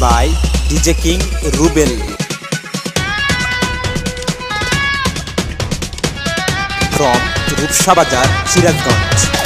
by DJ King Rubel from Rupsa Bazar Sirajganj